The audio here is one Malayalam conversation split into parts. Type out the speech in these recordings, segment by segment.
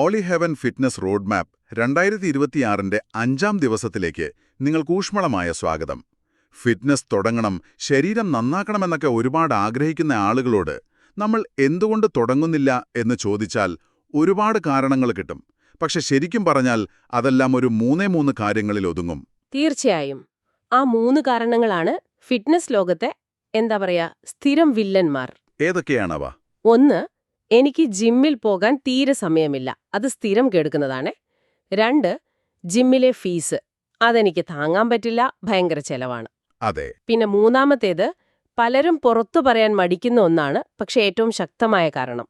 ഓളി ഹെവൻ ഫിറ്റ്നസ് റോഡ് മാപ്പ് രണ്ടായിരത്തി ഇരുപത്തിയാറിന്റെ അഞ്ചാം ദിവസത്തിലേക്ക് നിങ്ങൾക്ക് ഊഷ്മളമായ സ്വാഗതം. ഫിറ്റ്നസ് തുടങ്ങണം ശരീരം നന്നാക്കണമെന്നൊക്കെ ഒരുപാട് ആഗ്രഹിക്കുന്ന ആളുകളോട് നമ്മൾ എന്തുകൊണ്ട് തുടങ്ങുന്നില്ല എന്ന് ചോദിച്ചാൽ ഒരുപാട് കാരണങ്ങൾ കിട്ടും. പക്ഷെ ശരിക്കും പറഞ്ഞാൽ അതെല്ലാം ഒരു മൂന്നേ മൂന്ന് കാര്യങ്ങളിൽ ഒതുങ്ങും. തീർച്ചയായും. ആ മൂന്ന് കാരണങ്ങളാണ് ഫിറ്റ്നസ് ലോകത്തെ എന്താ പറയാ സ്ഥിരം വില്ലന്മാർ. ഏതൊക്കെയാണവ? ഒന്ന് എനിക്ക് ജിമ്മിൽ പോകാൻ തീരെ സമയമില്ല. അത് സ്ഥിരം കേടുക്കുന്നതാണ്. രണ്ട് ജിമ്മിലെ ഫീസ്. അതെനിക്ക് താങ്ങാൻ പറ്റില്ല ഭയങ്കര ചെലവാണ്. അതെ. പിന്നെ മൂന്നാമത്തേത് പലരും പുറത്തു പറയാൻ മടിക്കുന്ന ഒന്നാണ് പക്ഷെ ഏറ്റവും ശക്തമായ കാരണം.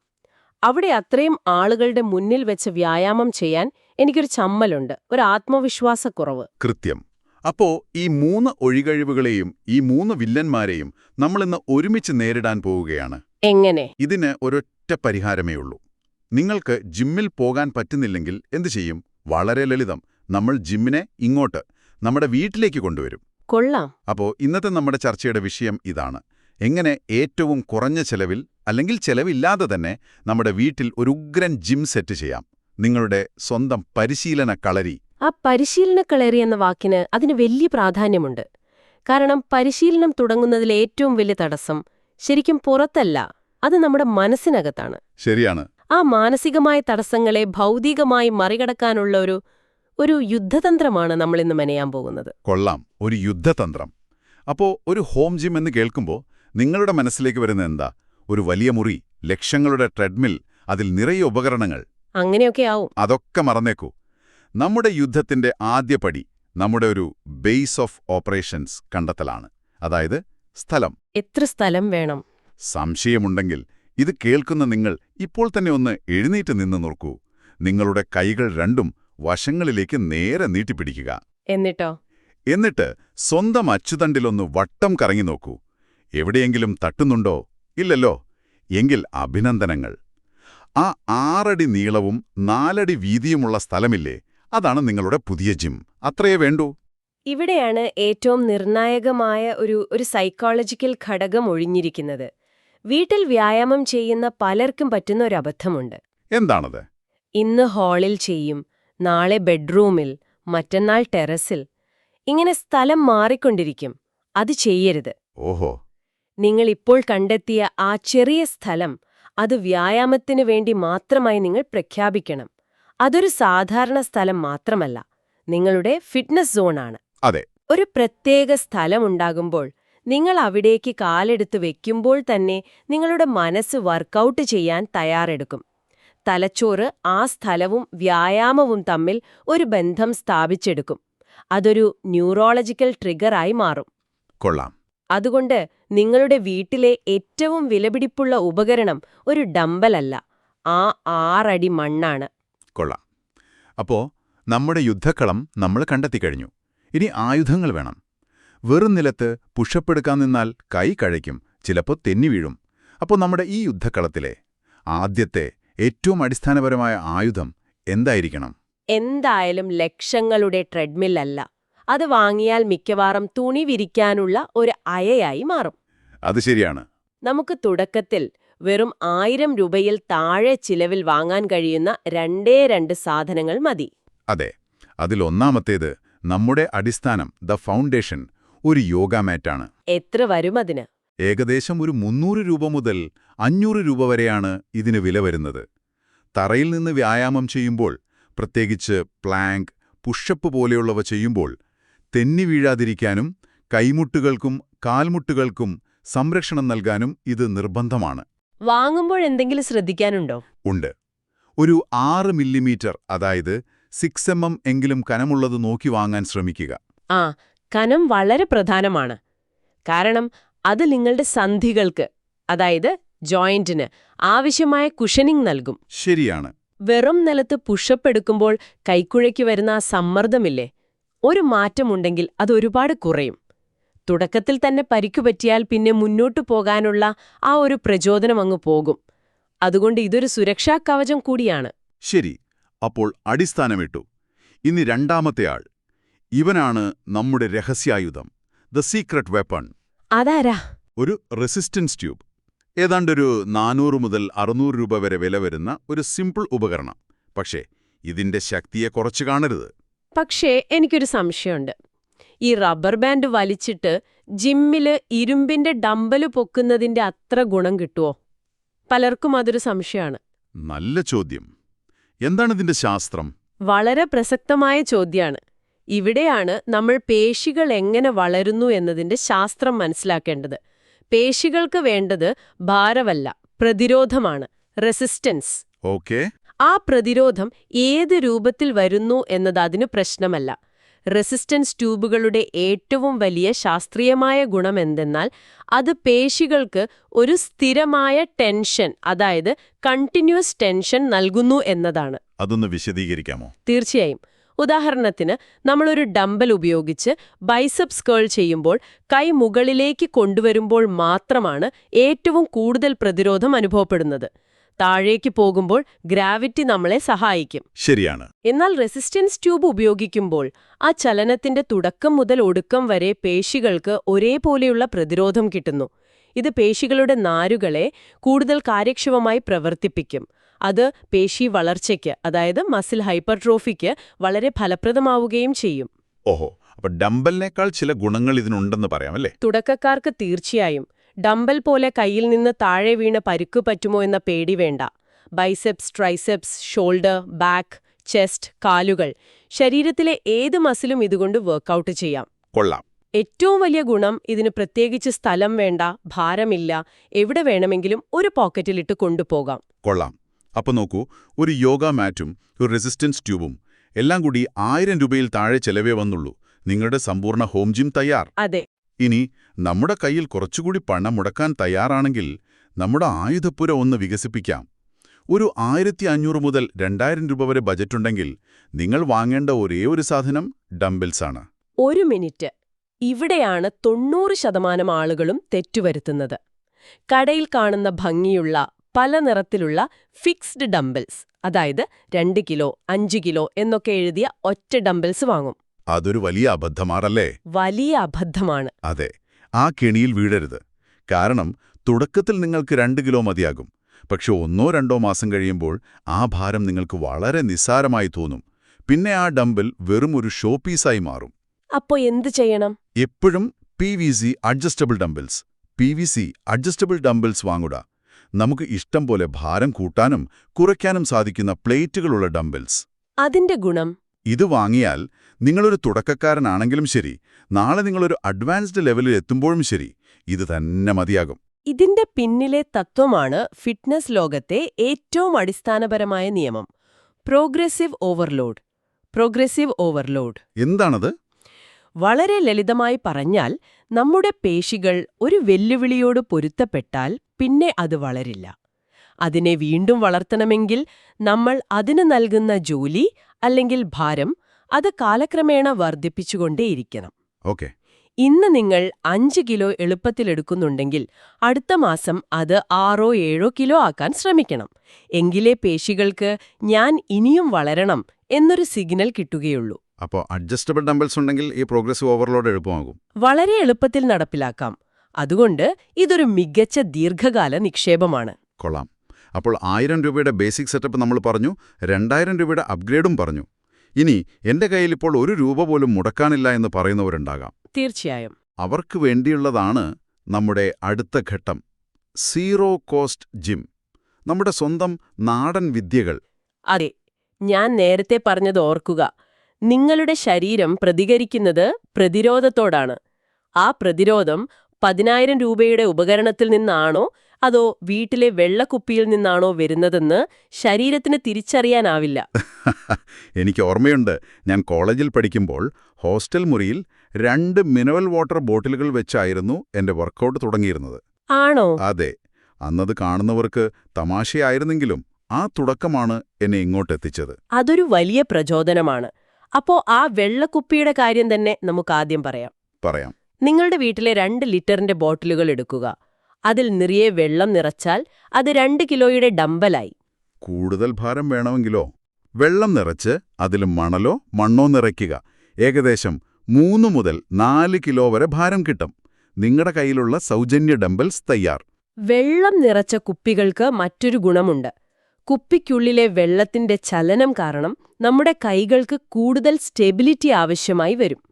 അവിടെ അത്രയും ആളുകളുടെ മുന്നിൽ വെച്ച് വ്യായാമം ചെയ്യാൻ എനിക്കൊരു ചമ്മലുണ്ട് ഒരു ആത്മവിശ്വാസക്കുറവ്. കൃത്യം. അപ്പോ ഈ മൂന്ന് ഒഴികഴിവുകളെയും ഈ മൂന്ന് വില്ലന്മാരെയും നമ്മളിന്ന് ഒരുമിച്ച് നേരിടാൻ പോവുകയാണ്. എങ്ങനെ? ഇതിന് ഒരൊറ്റ പരിഹാരമേ ഉള്ളൂ നിങ്ങൾക്ക് ജിമ്മിൽ പോകാൻ പറ്റുന്നില്ലെങ്കിൽ എന്തു ചെയ്യും? വളരെ ലളിതം. നമ്മൾ ജിമ്മിനെ ഇങ്ങോട്ട് നമ്മുടെ വീട്ടിലേക്ക് കൊണ്ടുവരും. കൊള്ളാം. അപ്പോൾ ഇന്നത്തെ നമ്മുടെ ചർച്ചയുടെ വിഷയം ഇതാണ്. എങ്ങനെ ഏറ്റവും കുറഞ്ഞ ചെലവിൽ അല്ലെങ്കിൽ ചെലവില്ലാതെ തന്നെ നമ്മുടെ വീട്ടിൽ ഒരു ഉഗ്രൻ ജിം സെറ്റ് ചെയ്യാം. നിങ്ങളുടെ സ്വന്തം പരിശീലന കളരി. ആ പരിശീലന കളരി എന്ന വാക്കിന് അതിന് വലിയ പ്രാധാന്യമുണ്ട്. കാരണം പരിശീലനം തുടങ്ങുന്നതിലെ ഏറ്റവും വലിയ തടസ്സം ശരിക്കും പുറത്തല്ല. അത് നമ്മുടെ മനസ്സിനകത്താണ്. ശരിയാണ്. ആ മാനസികമായ തടസ്സങ്ങളെ ഭൗതികമായി മറികടക്കാനുള്ള ഒരു ഒരു യുദ്ധതന്ത്രമാണ് നമ്മൾ ഇന്ന് മെനയാൻ പോകുന്നത്. കൊള്ളാം. ഒരു യുദ്ധതന്ത്രം. അപ്പോ ഒരു ഹോം ജിം എന്ന് കേൾക്കുമ്പോൾ നിങ്ങളുടെ മനസ്സിലേക്ക് വരുന്ന എന്താ? ഒരു വലിയ മുറി ലക്ഷങ്ങളുടെ ട്രെഡ്മിൽ അതിൽ നിറയെ ഉപകരണങ്ങൾ. അങ്ങനെയൊക്കെ ആവും. അതൊക്കെ മറന്നേക്കൂ. നമ്മുടെ യുദ്ധത്തിന്റെ ആദ്യ പടി നമ്മുടെ ഒരു ബേസ് ഓഫ് ഓപ്പറേഷൻസ് കണ്ടെത്തലാണ്. അതായത് സ്ഥലം. എത്ര സ്ഥലം വേണം? സംശയമുണ്ടെങ്കിൽ ഇത് കേൾക്കുന്ന നിങ്ങൾ ഇപ്പോൾ തന്നെ ഒന്ന് എഴുന്നേറ്റ് നിന്ന് നോക്കൂ. നിങ്ങളുടെ കൈകൾ രണ്ടും വശങ്ങളിലേക്ക് നേരെ നീട്ടിപ്പിടിക്കുക. എന്നിട്ടോ? എന്നിട്ട് സ്വന്തം അച്ചുതണ്ടിലൊന്ന് വട്ടം കറങ്ങി നോക്കൂ. എവിടെയെങ്കിലും തട്ടുന്നുണ്ടോ? ഇല്ലല്ലോ. എങ്കിൽ അഭിനന്ദനങ്ങൾ. ആ ആറടി നീളവും നാലടി വീതിയുമുള്ള സ്ഥലമില്ലേ? അതാണ് നിങ്ങളുടെ പുതിയ ജിം. അത്രയേ വേണ്ടൂ. ഇവിടെയാണ് ഏറ്റവും നിർണായകമായ ഒരു ഒരു സൈക്കോളജിക്കൽ ഘടകം ഒഴിഞ്ഞിരിക്കുന്നത്. വീട്ടിൽ വ്യായാമം ചെയ്യുന്ന പലർക്കും പറ്റുന്ന ഒരു അബദ്ധമുണ്ട്. എന്താണത്? ഇന്ന് ഹാളിൽ ചെയ്യും നാളെ ബെഡ്റൂമിൽ മറ്റന്നാൾ ടെറസിൽ. ഇങ്ങനെ സ്ഥലം മാറിക്കൊണ്ടിരിക്കും അത് ചെയ്യരുത്. ഓഹോ. നിങ്ങൾ ഇപ്പോൾ കണ്ടെത്തിയ ആ ചെറിയ സ്ഥലം അത് വ്യായാമത്തിനു വേണ്ടി മാത്രമായി നിങ്ങൾ പ്രഖ്യാപിക്കണം. അതൊരു സാധാരണ സ്ഥലം മാത്രമല്ല നിങ്ങളുടെ ഫിറ്റ്നസ് സോണാണ്. അതെ. ഒരു പ്രത്യേക സ്ഥലമുണ്ടാകുമ്പോൾ നിങ്ങൾ അവിടേക്ക് കാലെടുത്ത് വെക്കുമ്പോൾ തന്നെ നിങ്ങളുടെ മനസ്സ് വർക്കൗട്ട് ചെയ്യാൻ തയ്യാറെടുക്കും. തലച്ചോറ് ആ സ്ഥലവും വ്യായാമവും തമ്മിൽ ഒരു ബന്ധം സ്ഥാപിച്ചെടുക്കും. അതൊരു ന്യൂറോളജിക്കൽ ട്രിഗറായി മാറും. കൊള്ളാം. അതുകൊണ്ട് നിങ്ങളുടെ വീട്ടിലെ ഏറ്റവും വിലപിടിപ്പുള്ള ഉപകരണം ഒരു ഡമ്പലല്ല ആ ആറടി മണ്ണാണ്. കൊള്ളാം. അപ്പോ നമ്മുടെ യുദ്ധക്കളം നമ്മൾ കണ്ടെത്തിക്കഴിഞ്ഞു. ഇനി ആയുധങ്ങൾ വേണം. വെറും നിലത്ത് പുഷപ്പെടുക്കാൻ നിന്നാൽ കൈ കഴയ്ക്കും ചിലപ്പോൾ തെന്നി വീഴും. അപ്പോൾ നമ്മുടെ ഈ യുദ്ധക്കളത്തിലെ ആദ്യത്തെ ഏറ്റവും അടിസ്ഥാനപരമായ ആയുധം എന്തായിരിക്കണം? എന്തായാലും ലക്ഷങ്ങളുടെ ട്രെഡ്മില്ലല്ല അത് വാങ്ങിയാൽ മിക്കവാറും തുണി വിരിക്കാനുള്ള ഒരു അയയായി മാറും. അത് ശരിയാണ്. നമുക്ക് തുടക്കത്തിൽ വെറും ആയിരം രൂപയിൽ താഴെ ചിലവിൽ വാങ്ങാൻ കഴിയുന്ന രണ്ടേ രണ്ട് സാധനങ്ങൾ മതി. അതെ അതിലൊന്നാമത്തേത് നമ്മുടെ അടിസ്ഥാനം ദ ഫൗണ്ടേഷൻ ഒരു യോഗ മാറ്റാണ് എത്ര വരും അതിന്? ഏകദേശം ഒരു മുന്നൂറ് രൂപ മുതൽ അഞ്ഞൂറ് രൂപ വരെയാണ് ഇതിന് വില വരുന്നത്. തറയിൽ നിന്ന് വ്യായാമം ചെയ്യുമ്പോൾ പ്രത്യേകിച്ച് പ്ലാങ്ക് പുഷപ്പ് പോലെയുള്ളവ ചെയ്യുമ്പോൾ തെന്നി വീഴാതിരിക്കാനും കൈമുട്ടുകൾക്കും കാൽമുട്ടുകൾക്കും സംരക്ഷണം നൽകാനും ഇത് നിർബന്ധമാണ്. വാങ്ങുമ്പോൾ എന്തെങ്കിലും ശ്രദ്ധിക്കാനുണ്ടോ? ഉണ്ട്. ഒരു ആറ് മില്ലിമീറ്റർ അതായത് സിക്സ് എം എം എങ്കിലും കനമുള്ളത് നോക്കി വാങ്ങാൻ ശ്രമിക്കുക. ആ കനം വളരെ പ്രധാനമാണ്. കാരണം അത് നിങ്ങളുടെ സന്ധികൾക്ക് അതായത് ജോയിന്റിന് ആവശ്യമായ കുഷനിങ് നൽകും. ശരിയാണ്. വെറും നിലത്ത് പുഷപ്പ് എടുക്കുമ്പോൾ കൈക്കുഴയ്ക്ക് വരുന്ന ആ സമ്മർദ്ദമില്ലേ? ഒരു മാറ്റമുണ്ടെങ്കിൽ അതൊരുപാട് കുറയും. തുടക്കത്തിൽ തന്നെ പരിക്കുപറ്റിയാൽ പിന്നെ മുന്നോട്ടു പോകാനുള്ള ആ ഒരു പ്രചോദനം അങ്ങ് പോകും. അതുകൊണ്ട് ഇതൊരു സുരക്ഷാ കവചം കൂടിയാണ്. ശരി. അപ്പോൾ അടിസ്ഥാനമിട്ടു. ഇനി രണ്ടാമത്തെ ആൾ. ഇവനാണ് നമ്മുടെ രഹസ്യായുധം ദ സീക്രട്ട് വെപ്പൺ അതാരാ? ഒരു റെസിസ്റ്റൻസ് ട്യൂബ് ഏതാണ്ടൊരു നാനൂറ് മുതൽ അറുന്നൂറ് രൂപ വരെ വില വരുന്ന ഒരു സിമ്പിൾ ഉപകരണം. പക്ഷേ ഇതിന്റെ ശക്തിയെ കുറച്ച് കാണരുത്. പക്ഷേ എനിക്കൊരു സംശയമുണ്ട്. ഈ റബ്ബർ ബാൻഡ് വലിച്ചിട്ട് ജിമ്മിൽ ഇരുമ്പിന്റെ ഡമ്പൽ പൊക്കുന്നതിന്റെ അത്ര ഗുണം കിട്ടുമോ പലർക്കും അതൊരു സംശയമാണ്. നല്ല ചോദ്യം. എന്താണ് ഇതിന്റെ ശാസ്ത്രം? വളരെ പ്രസക്തമായ ചോദ്യമാണ് ഇവിടെയാണ് നമ്മൾ പേശികൾ എങ്ങനെ വളരുന്നു എന്നതിന്റെ ശാസ്ത്രം മനസ്സിലാക്കേണ്ടത്. പേശികൾക്ക് വേണ്ടത് ഭാരമല്ല പ്രതിരോധമാണ് റെസിസ്റ്റൻസ്. ഓക്കെ. ആ പ്രതിരോധം ഏത് രൂപത്തിൽ വരുന്നു എന്നത് അതിന് പ്രശ്നമല്ല. റെസിസ്റ്റൻസ് ട്യൂബുകളുടെ ഏറ്റവും വലിയ ശാസ്ത്രീയമായ ഗുണമെന്തെന്നാൽ അത് പേശികൾക്ക് ഒരു സ്ഥിരമായ ടെൻഷൻ അതായത് കണ്ടിന്യൂസ് ടെൻഷൻ നൽകുന്നു എന്നതാണ്. അതൊന്ന് വിശദീകരിക്കാമോ? തീർച്ചയായും. ഉദാഹരണത്തിന് നമ്മളൊരു ഡംബൽ ഉപയോഗിച്ച് ബൈസപ്സ് കേൾ ചെയ്യുമ്പോൾ കൈ മുകളിലേക്ക് കൊണ്ടുവരുമ്പോൾ മാത്രമാണ് ഏറ്റവും കൂടുതൽ പ്രതിരോധം അനുഭവപ്പെടുന്നത്. താഴേക്ക് പോകുമ്പോൾ ഗ്രാവിറ്റി നമ്മളെ സഹായിക്കും. ശരിയാണ്. എന്നാൽ റെസിസ്റ്റൻസ് ട്യൂബ് ഉപയോഗിക്കുമ്പോൾ ആ ചലനത്തിന്റെ തുടക്കം മുതൽ ഒടുക്കം വരെ പേശികൾക്ക് ഒരേപോലെയുള്ള പ്രതിരോധം കിട്ടുന്നു. ഇത് പേശികളുടെ നാരുകളെ കൂടുതൽ കാര്യക്ഷമമായി പ്രവർത്തിപ്പിക്കും. അത് പേശി വളർച്ചയ്ക്ക് അതായത് മസിൽ ഹൈപ്പർട്രോഫിക്ക് വളരെ ഫലപ്രദമാവുകയും ചെയ്യും. ഓഹോ അപ്പൊ ഡംബലിനേക്കാൾ ചില ഗുണങ്ങൾ ഇതിനുണ്ടെന്ന് പറയാം അല്ലേ? തുടക്കക്കാർക്ക് തീർച്ചയായും. ഡംബൽ പോലെ കയ്യിൽ നിന്ന് താഴെ വീണ് പരുക്ക് പറ്റുമോ എന്ന പേടി വേണ്ട. Biceps triceps shoulder back chest കാലുകൾ ശരീരത്തിലെ ഏത് മസിലും ഇതുകൊണ്ട് വർക്കൗട്ട് ചെയ്യാം. കൊള്ളാം. ഏറ്റവും വലിയ ഗുണം ഇതിന് പ്രത്യേകിച്ച് സ്ഥലം വേണ്ട ഭാരമില്ല എവിടെ വേണമെങ്കിലും ഒരു പോക്കറ്റിലിട്ട് കൊണ്ടുപോകാം. കൊള്ളാം. അപ്പൊ നോക്കൂ ഒരു യോഗ മാറ്റും ഒരു റെസിസ്റ്റൻസ് ട്യൂബും എല്ലാം കൂടി ആയിരം രൂപയിൽ താഴെ ചെലവേ വന്നുള്ളൂ. നിങ്ങളുടെ സമ്പൂർണ ഹോം ജിം തയ്യാർ. അതെ. ഇനി നമ്മുടെ കയ്യിൽ കുറച്ചുകൂടി പണം മുടക്കാൻ തയ്യാറാണെങ്കിൽ നമ്മുടെ ആയുധപ്പുര ഒന്ന് വികസിപ്പിക്കാം. ഒരു ആയിരത്തി അഞ്ഞൂറ് മുതൽ രണ്ടായിരം രൂപ വരെ ബജറ്റുണ്ടെങ്കിൽ നിങ്ങൾ വാങ്ങേണ്ട ഒരേ ഒരു സാധനം ഡംബിൾസാണ് ഒരു മിനിറ്റ്. ഇവിടെയാണ് തൊണ്ണൂറ് ശതമാനം ആളുകളും തെറ്റുവരുത്തുന്നത്. കടയിൽ കാണുന്ന ഭംഗിയുള്ള പല നിറത്തിലുള്ള ഫിക്സ്ഡ് ഡംബിൾസ് അതായത് രണ്ട് കിലോ അഞ്ച് കിലോ എന്നൊക്കെ എഴുതിയ ഒറ്റ ഡംബിൾസ് വാങ്ങും. അതൊരു വലിയ അബദ്ധമാണല്ലേ? വലിയ അബദ്ധമാണ്. അതെ ആ കെണിയിൽ വീഴരുത്. കാരണം തുടക്കത്തിൽ നിങ്ങൾക്ക് രണ്ട് കിലോ മതിയാകും. പക്ഷെ ഒന്നോ രണ്ടോ മാസം കഴിയുമ്പോൾ ആ ഭാരം നിങ്ങൾക്ക് വളരെ നിസ്സാരമായി തോന്നും. പിന്നെ ആ ഡംബിൾ വെറും ഒരു ഷോ പീസായി മാറും. അപ്പോ എന്ത് ചെയ്യണം? എപ്പോഴും P V C adjustable dumbbells. P V C adjustable dumbbells വാങ്ങുക നമുക്ക് ഇഷ്ടം പോലെ ഭാരം കൂട്ടാനും കുറയ്ക്കാനും സാധിക്കുന്ന പ്ലേറ്റുകളുള്ള ഡംബിൾസ് അതിന്റെ ഗുണം. ഇത് വാങ്ങിയാൽ നിങ്ങളൊരു തുടക്കക്കാരനാണെങ്കിലും ശരി നാളെ നിങ്ങളൊരു അഡ്വാൻസ്ഡ് ലെവലിൽ എത്തുമ്പോഴും ശരി ഇത് തന്നെ മതിയാകും. ഇതിന്റെ പിന്നിലെ തത്വമാണ് ഫിറ്റ്നസ് ലോകത്തെ ഏറ്റവും അടിസ്ഥാനപരമായ നിയമം പ്രോഗ്രസീവ് ഓവർലോഡ്. Progressive overload. എന്താണത്? വളരെ ലളിതമായി പറഞ്ഞാൽ നമ്മുടെ പേശികൾ ഒരു വെല്ലുവിളിയോട് പൊരുത്തപ്പെട്ടാൽ പിന്നെ അത് വളരില്ല. അതിനെ വീണ്ടും വളർത്തണമെങ്കിൽ നമ്മൾ അതിന് നൽകുന്ന ജോലി അല്ലെങ്കിൽ ഭാരം അത് കാലക്രമേണ വർദ്ധിപ്പിച്ചുകൊണ്ടേയിരിക്കണം. ഓക്കെ. ഇന്ന് നിങ്ങൾ അഞ്ച് കിലോ എളുപ്പത്തിലെടുക്കുന്നുണ്ടെങ്കിൽ അടുത്ത മാസം അത് ആറോ ഏഴോ കിലോ ആക്കാൻ ശ്രമിക്കണം. എങ്കിലേ പേശികൾക്ക് ഞാൻ ഇനിയും വളരണം എന്നൊരു സിഗ്നൽ കിട്ടുകയുള്ളൂ. അപ്പോൾ അഡ്ജസ്റ്റബിൾ ഡംബിൾസ് ഉണ്ടെങ്കിൽ ഈ പ്രോഗ്രസീവ് ഓവർലോഡ് എളുപ്പമാകും. വളരെ എളുപ്പത്തിൽ നടപ്പിലാക്കാം. അതുകൊണ്ട് ഇതൊരു മികച്ച ദീർഘകാല നിക്ഷേപമാണ്. കൊള്ളാം. അപ്പോൾ ആയിരം രൂപയുടെ ബേസിക് സെറ്റപ്പ് നമ്മൾ പറഞ്ഞു രണ്ടായിരം രൂപയുടെ അപ്ഗ്രേഡും പറഞ്ഞു. ഇനി എന്റെ കയ്യിൽ ഇപ്പോൾ ഒരു രൂപ പോലും മുടക്കാനില്ല എന്ന് പറയുന്നവരുണ്ടാകാം. തീർച്ചയായും. അവർക്ക് വേണ്ടിയുള്ളതാണ് നമ്മുടെ അടുത്ത ഘട്ടം സീറോ കോസ്റ്റ് ജിം നമ്മുടെ സ്വന്തം നാടൻ വിദ്യകൾ. അതെ ഞാൻ നേരത്തെ പറഞ്ഞത് ഓർക്കുക നിങ്ങളുടെ ശരീരം പ്രതികരിക്കുന്നത് പ്രതിരോധത്തോടാണ്. ആ പ്രതിരോധം പതിനായിരം രൂപയുടെ ഉപകരണത്തിൽ നിന്നാണോ അതോ വീട്ടിലെ വെള്ളക്കുപ്പിയിൽ നിന്നാണോ വരുന്നതെന്ന് ശരീരത്തിന് തിരിച്ചറിയാനാവില്ല. എനിക്ക് ഓർമ്മയുണ്ട്. ഞാൻ കോളേജിൽ പഠിക്കുമ്പോൾ ഹോസ്റ്റൽ മുറിയിൽ രണ്ട് മിനറൽ വാട്ടർ ബോട്ടിലുകൾ വെച്ചായിരുന്നു എന്റെ വർക്കൗട്ട് തുടങ്ങിയിരുന്നത്. ആണോ? അതെ. അന്നത് കാണുന്നവർക്ക് തമാശയായിരുന്നെങ്കിലും ആ തുടക്കമാണ് എന്നെ ഇങ്ങോട്ടെത്തിച്ചത്. അതൊരു വലിയ പ്രചോദനമാണ്. അപ്പോ ആ വെള്ളക്കുപ്പിയുടെ കാര്യം തന്നെ നമുക്ക് ആദ്യം പറയാം. പറയാം. നിങ്ങളുടെ വീട്ടിലെ രണ്ട് ലിറ്ററിന്റെ ബോട്ടിലുകൾ എടുക്കുക. അതിൽ നിറയെ വെള്ളം നിറച്ചാൽ അത് രണ്ട് കിലോയുടെ ഡമ്പലായി. കൂടുതൽ ഭാരം വേണമെങ്കിലോ? വെള്ളം നിറച്ച് അതിൽ മണലോ മണ്ണോ നിറയ്ക്കുക. ഏകദേശം മൂന്ന് മുതൽ നാല് കിലോ വരെ ഭാരം കിട്ടും. നിങ്ങളുടെ കയ്യിലുള്ള സൗജന്യ ഡംബൽസ് തയ്യാർ. വെള്ളം നിറച്ച കുപ്പികൾക്ക് മറ്റൊരു ഗുണമുണ്ട്. കുപ്പിക്കുള്ളിലെ വെള്ളത്തിന്റെ ചലനം കാരണം നമ്മുടെ കൈകൾക്ക് കൂടുതൽ സ്റ്റെബിലിറ്റി ആവശ്യമായി വരും.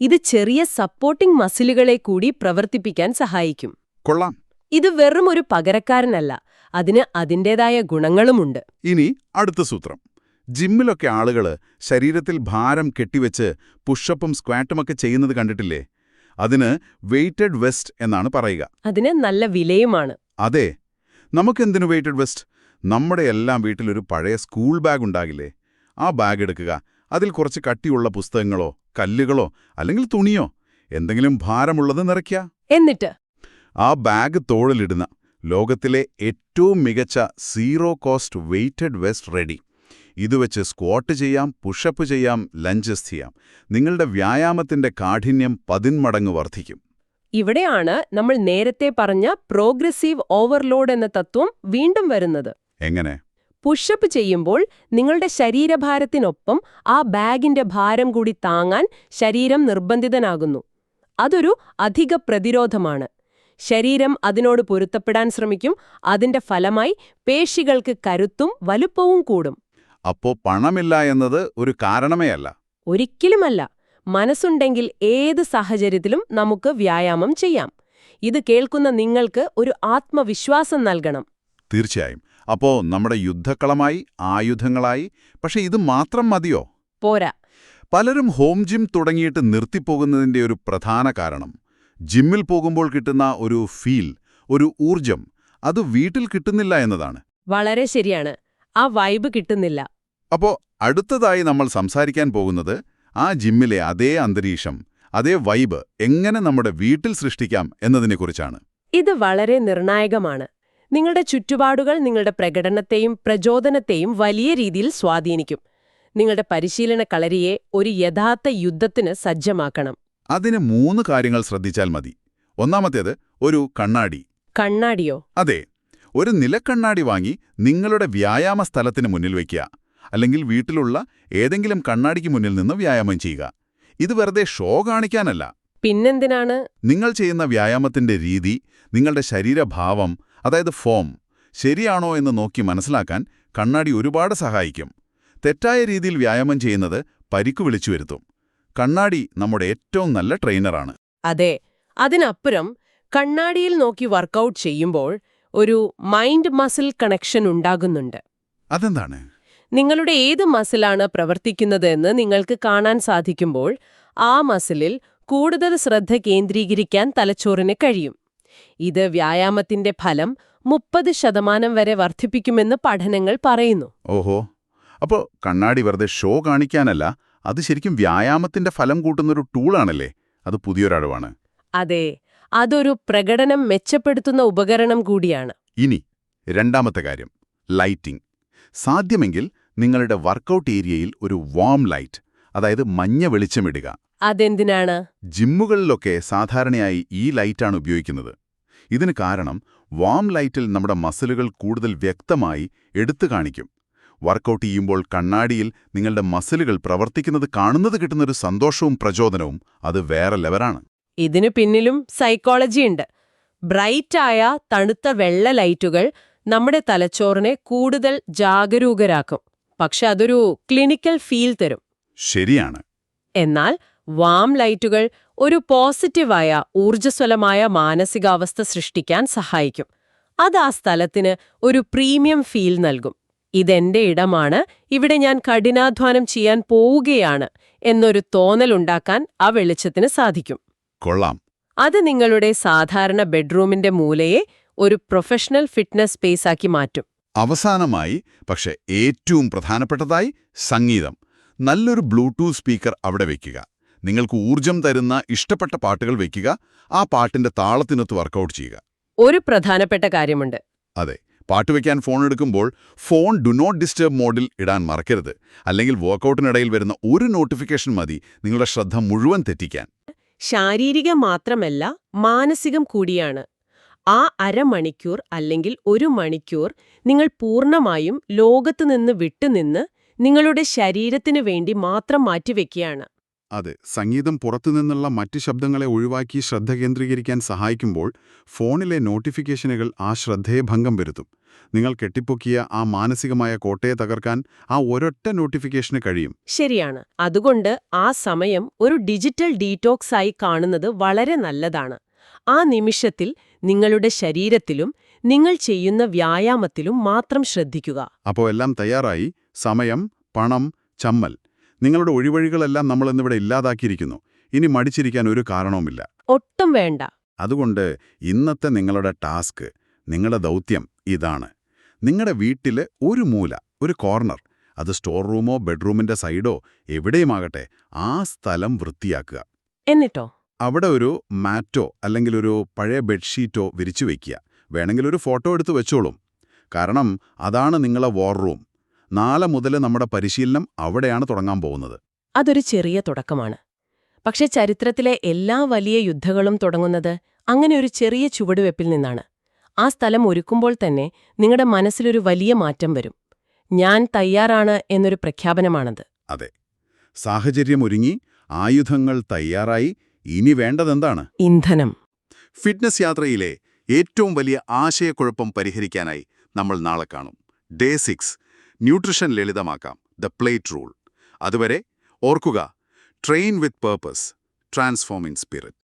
ഇത് ചെറിയ സപ്പോർട്ടിംഗ് മസിലുകളെ കൂടി പ്രവർത്തിപ്പിക്കാൻ സഹായിക്കും. കൊള്ളാം. ഇത് വെറും ഒരു പകരക്കാരനല്ല അതിന് അതിന്റെതായ ഗുണങ്ങളുമുണ്ട്. ഇനി അടുത്ത സൂത്രം. ജിമ്മിലൊക്കെ ആളുകൾ ശരീരത്തിൽ ഭാരം കെട്ടിവെച്ച് പുഷപ്പും സ്ക്വാറ്റുമൊക്കെ ചെയ്യുന്നത് കണ്ടിട്ടില്ലേ? അതിന് വെയ്റ്റഡ് വെസ്റ്റ് എന്നാണ് പറയുക. അതിന് നല്ല വിലയുമാണ്. അതെ. നമുക്കെന്തിനു വെയ്റ്റഡ് വെസ്റ്റ് നമ്മുടെ എല്ലാം വീട്ടിലൊരു പഴയ സ്കൂൾ ബാഗ് ഉണ്ടാകില്ലേ? ആ ബാഗ് എടുക്കുക. അതിൽ കുറച്ച് കട്ടിയുള്ള പുസ്തകങ്ങളോ കല്ലുകളോ അല്ലെങ്കിൽ തുണിയോ എന്തെങ്കിലും ഭാരമുള്ളത് നിറയ്ക്കുക എന്നിട്ട്? ആ ബാഗ് തോളിലിടുന്ന ലോകത്തിലെ ഏറ്റവും മികച്ച zero cost weighted vest ready. ഇത് വെച്ച് സ്ക്വാട്ട് ചെയ്യാം പുഷപ്പ് ചെയ്യാം ലഞ്ചസ് ചെയ്യാം. നിങ്ങളുടെ വ്യായാമത്തിന്റെ കാഠിന്യം പതിന്മടങ്ങ് വർദ്ധിക്കും. ഇവിടെയാണ് നമ്മൾ നേരത്തെ പറഞ്ഞ പ്രോഗ്രസീവ് ഓവർലോഡ് എന്ന തത്വം വീണ്ടും വരുന്നത്. എങ്ങനെ? പുഷപ്പ് ചെയ്യുമ്പോൾ നിങ്ങളുടെ ശരീരഭാരത്തിനൊപ്പം ആ ബാഗിന്റെ ഭാരം കൂടി താങ്ങാൻ ശരീരം നിർബന്ധിതനാകുന്നു. അതൊരു അധിക പ്രതിരോധമാണ്. ശരീരം അതിനോട് പൊരുത്തപ്പെടാൻ ശ്രമിക്കും. അതിന്റെ ഫലമായി പേശികൾക്ക് കരുത്തും വലുപ്പവും കൂടും. അപ്പോ പണമില്ല എന്നത് ഒരു കാരണമേ അല്ല. ഒരിക്കലുമല്ല. മനസ്സുണ്ടെങ്കിൽ ഏത് സാഹചര്യത്തിലും നമുക്ക് വ്യായാമം ചെയ്യാം. ഇത് കേൾക്കുന്ന നിങ്ങൾക്ക് ഒരു ആത്മവിശ്വാസം നൽകണം. തീർച്ചയായും. അപ്പോ നമ്മുടെ യുദ്ധക്കളമായി ആയുധങ്ങളായി പക്ഷെ ഇത് മാത്രം മതിയോ? പോരാ. പലരും ഹോം ജിം തുടങ്ങിയിട്ട് നിർത്തിപ്പോകുന്നതിന്റെ ഒരു പ്രധാന കാരണം ജിമ്മിൽ പോകുമ്പോൾ കിട്ടുന്ന ഒരു ഫീൽ ഒരു ഊർജം അത് വീട്ടിൽ കിട്ടുന്നില്ല എന്നതാണ്. വളരെ ശരിയാണ്. ആ വൈബ് കിട്ടുന്നില്ല. അപ്പോ അടുത്തതായി നമ്മൾ സംസാരിക്കാൻ പോകുന്നത് ആ ജിമ്മിലെ അതേ അന്തരീക്ഷം അതേ വൈബ് എങ്ങനെ നമ്മുടെ വീട്ടിൽ സൃഷ്ടിക്കാം എന്നതിനെക്കുറിച്ചാണ്. ഇത് വളരെ നിർണായകമാണ്. നിങ്ങളുടെ ചുറ്റുപാടുകൾ നിങ്ങളുടെ പ്രകടനത്തെയും പ്രചോദനത്തെയും വലിയ രീതിയിൽ സ്വാധീനിക്കും. നിങ്ങളുടെ പരിശീലന കളരിയെ ഒരു യഥാർത്ഥ യുദ്ധത്തിന് സജ്ജമാക്കണം. അതിന് മൂന്ന് കാര്യങ്ങൾ ശ്രദ്ധിച്ചാൽ മതി. ഒന്നാമത്തേത് ഒരു കണ്ണാടി. കണ്ണാടിയോ? അതെ. ഒരു നിലക്കണ്ണാടി വാങ്ങി നിങ്ങളുടെ വ്യായാമ സ്ഥലത്തിന് മുന്നിൽ വയ്ക്കുക അല്ലെങ്കിൽ വീട്ടിലുള്ള ഏതെങ്കിലും കണ്ണാടിക്ക് മുന്നിൽ നിന്ന് വ്യായാമം ചെയ്യുക. ഇത് വെറുതെ ഷോ കാണിക്കാനല്ല. പിന്നെന്തിനാണ്? നിങ്ങൾ ചെയ്യുന്ന വ്യായാമത്തിന്റെ രീതി നിങ്ങളുടെ ശരീരഭാവം അതായത് ഫോം ശരിയാണോ എന്ന് നോക്കി മനസ്സിലാക്കാൻ കണ്ണാടി ഒരുപാട് സഹായിക്കും. തെറ്റായ രീതിയിൽ വ്യായാമം ചെയ്യുന്നത് പരിക്കു വിളിച്ചു വരുത്തും. കണ്ണാടി നമ്മുടെ ഏറ്റവും നല്ല ട്രെയിനറാണ്. അതെ അതിനപ്പുറം കണ്ണാടിയിൽ നോക്കി വർക്കൗട്ട് ചെയ്യുമ്പോൾ ഒരു മൈൻഡ് മസിൽ കണക്ഷൻ ഉണ്ടാകുന്നുണ്ട്. അതെന്താണ്? നിങ്ങളുടെ ഏത് മസിലാണ് പ്രവർത്തിക്കുന്നതെന്ന് നിങ്ങൾക്ക് കാണാൻ സാധിക്കുമ്പോൾ ആ മസിലിൽ കൂടുതൽ ശ്രദ്ധ കേന്ദ്രീകരിക്കാൻ തലച്ചോറിന് കഴിയും. ഇത് വ്യായാമത്തിന്റെ ഫലം മുപ്പത് ശതമാനം വരെ വർദ്ധിപ്പിക്കുമെന്ന് പഠനങ്ങൾ പറയുന്നു. ഓഹോ. അപ്പോ കണ്ണാടി വെറുതെ ഷോ കാണിക്കാനല്ല അത് ശരിക്കും വ്യായാമത്തിന്റെ ഫലം കൂട്ടുന്നൊരു ടൂളാണല്ലേ? അത് പുതിയൊരാളുവാണ് അതെ അതൊരു പ്രകടനം മെച്ചപ്പെടുത്തുന്ന ഉപകരണം കൂടിയാണ്. ഇനി രണ്ടാമത്തെ കാര്യം ലൈറ്റിംഗ്. സാധ്യമെങ്കിൽ നിങ്ങളുടെ വർക്കൗട്ട് ഏരിയയിൽ ഒരു വാം ലൈറ്റ് അതായത് മഞ്ഞ വെളിച്ചമിടുക അതെന്തിനാണ്? ജിമ്മുകളിലൊക്കെ സാധാരണയായി ഈ ലൈറ്റാണ് ഉപയോഗിക്കുന്നത്. ഇതിന് കാരണം വാം ലൈറ്റിൽ നമ്മുടെ മസിലുകൾ കൂടുതൽ വ്യക്തമായി എടുത്തു കാണിക്കും. വർക്കൗട്ട് ചെയ്യുമ്പോൾ കണ്ണാടിയിൽ നിങ്ങളുടെ മസിലുകൾ പ്രവർത്തിക്കുന്നത് കാണുന്നത് കിട്ടുന്നൊരു സന്തോഷവും പ്രചോദനവും അത് വേറെ ലെവലാണ് ഇതിനു പിന്നിലും സൈക്കോളജിയുണ്ട് ബ്രൈറ്റായ തണുത്ത വെള്ള ലൈറ്റുകൾ നമ്മുടെ തലച്ചോറിനെ കൂടുതൽ ജാഗരൂകരാക്കും. പക്ഷെ അതൊരു ക്ലിനിക്കൽ ഫീൽ തരും. ശരിയാണ്. എന്നാൽ വാം ലൈറ്റുകൾ ഒരു പോസിറ്റീവായ ഊർജസ്വലമായ മാനസികാവസ്ഥ സൃഷ്ടിക്കാൻ സഹായിക്കും. അത് ആ സ്ഥലത്തിന് ഒരു പ്രീമിയം ഫീൽ നൽകും. ഇതെന്റെ ഇടമാണ്. ഇവിടെ ഞാൻ കഠിനാധ്വാനം ചെയ്യാൻ പോവുകയാണ് എന്നൊരു തോന്നലുണ്ടാക്കാൻ ആ വെളിച്ചത്തിന് സാധിക്കും. കൊള്ളാം. അത് നിങ്ങളുടെ സാധാരണ ബെഡ്റൂമിന്റെ മൂലയെ ഒരു പ്രൊഫഷണൽ ഫിറ്റ്നസ് സ്പേസാക്കി മാറ്റും. അവസാനമായി പക്ഷെ ഏറ്റവും പ്രധാനപ്പെട്ടതായി സംഗീതം. നല്ലൊരു ബ്ലൂടൂത്ത് സ്പീക്കർ അവിടെ വയ്ക്കുക നിങ്ങൾക്ക് ഊർജം തരുന്ന ഇഷ്ടപ്പെട്ട പാട്ടുകൾ വെക്കുക ആ പാട്ടിന്റെ താളത്തിനൊത്ത് വർക്കൗട്ട് ചെയ്യുക. ഒരു പ്രധാനപ്പെട്ട കാര്യമുണ്ട്. അതെ പാട്ട് വയ്ക്കാൻ ഫോൺ എടുക്കുമ്പോൾ ഫോൺ ഡു നോട്ട് ഡിസ്റ്റർബ് മോഡിൽ ഇടാൻ മറക്കരുത്. അല്ലെങ്കിൽ വർക്കൗട്ടിനിടയിൽ വരുന്ന ഒരു നോട്ടിഫിക്കേഷൻ മതി നിങ്ങളുടെ ശ്രദ്ധ മുഴുവൻ തെറ്റിക്കാൻ. ശാരീരിക മാത്രമല്ല മാനസികം കൂടിയാണ്. ആ അരമണിക്കൂർ അല്ലെങ്കിൽ ഒരു മണിക്കൂർ നിങ്ങൾ പൂർണമായും ലോകത്തുനിന്ന് വിട്ടുനിന്ന് നിങ്ങളുടെ ശരീരത്തിനു വേണ്ടി മാത്രം മാറ്റിവെക്കുകയാണ് അതെ സംഗീതം പുറത്തുനിന്നുള്ള മറ്റ് ശബ്ദങ്ങളെ ഒഴിവാക്കി ശ്രദ്ധ കേന്ദ്രീകരിക്കാൻ സഹായിക്കുമ്പോൾ ഫോണിലെ നോട്ടിഫിക്കേഷനുകൾ ആ ശ്രദ്ധയെ ഭംഗം വരുത്തും. നിങ്ങൾ കെട്ടിപ്പൊക്കിയ ആ മാനസികമായ കോട്ടയെ തകർക്കാൻ ആ ഒരൊറ്റ നോട്ടിഫിക്കേഷന് കഴിയും. ശരിയാണ്. അതുകൊണ്ട് ആ സമയം ഒരു ഡിജിറ്റൽ ഡീറ്റോക്സ് ആയി കാണുന്നത് വളരെ നല്ലതാണ്. ആ നിമിഷത്തിൽ നിങ്ങളുടെ ശരീരത്തിലും നിങ്ങൾ ചെയ്യുന്ന വ്യായാമത്തിലും മാത്രം ശ്രദ്ധിക്കുക. അപ്പോൾ എല്ലാം തയ്യാറായി. സമയം പണം ചമ്മൽ. നിങ്ങളുടെ ഒഴിവഴികളെല്ലാം നമ്മൾ ഇന്നിവിടെ ഇല്ലാതാക്കിയിരിക്കുന്നു. ഇനി മടിച്ചിരിക്കാൻ ഒരു കാരണവുമില്ല. ഒട്ടും വേണ്ട. അതുകൊണ്ട് ഇന്നത്തെ നിങ്ങളുടെ ടാസ്ക് നിങ്ങളുടെ ദൗത്യം ഇതാണ്. നിങ്ങളുടെ വീട്ടിലെ ഒരു മൂല ഒരു കോർണർ അത് സ്റ്റോർ റൂമോ ബെഡ്റൂമിന്റെ സൈഡോ എവിടെയുമാകട്ടെ ആ സ്ഥലം വൃത്തിയാക്കുക. എന്നിട്ടോ? അവിടെ ഒരു മാറ്റോ അല്ലെങ്കിൽ ഒരു പഴയ ബെഡ്ഷീറ്റോ വിരിച്ചു വയ്ക്കുക വേണമെങ്കിൽ ഒരു ഫോട്ടോ എടുത്ത് വെച്ചോളും. കാരണം അതാണ് നിങ്ങളെ വാർ റൂം നാളെ മുതൽ നമ്മുടെ പരിശീലനം അവിടെയാണ് തുടങ്ങാൻ പോകുന്നത്. അതൊരു ചെറിയ തുടക്കമാണ്. പക്ഷേ ചരിത്രത്തിലെ എല്ലാ വലിയ യുദ്ധങ്ങളും തുടങ്ങുന്നത് അങ്ങനെ ഒരു ചെറിയ ചുവടുവെപ്പിൽ നിന്നാണ്. ആ സ്ഥലം ഒരുക്കുമ്പോൾ തന്നെ നിങ്ങളുടെ മനസ്സിലൊരു വലിയ മാറ്റം വരും. ഞാൻ തയ്യാറാണ് എന്നൊരു പ്രഖ്യാപനമാണത്. അതെ. സാഹചര്യം ഒരുങ്ങി ആയുധങ്ങൾ തയ്യാറായി ഇനി വേണ്ടതെന്താണ്? ഇന്ധനം. ഫിറ്റ്നസ് യാത്രയിലെ ഏറ്റവും വലിയ ആശയക്കുഴപ്പം പരിഹരിക്കാനായി നമ്മൾ നാളെ കാണും. Day six. ന്യൂട്രിഷൻ ലളിതമാക്കാം. The plate rule. അതുവരെ ഓർക്കുക train with purpose transforming spirit.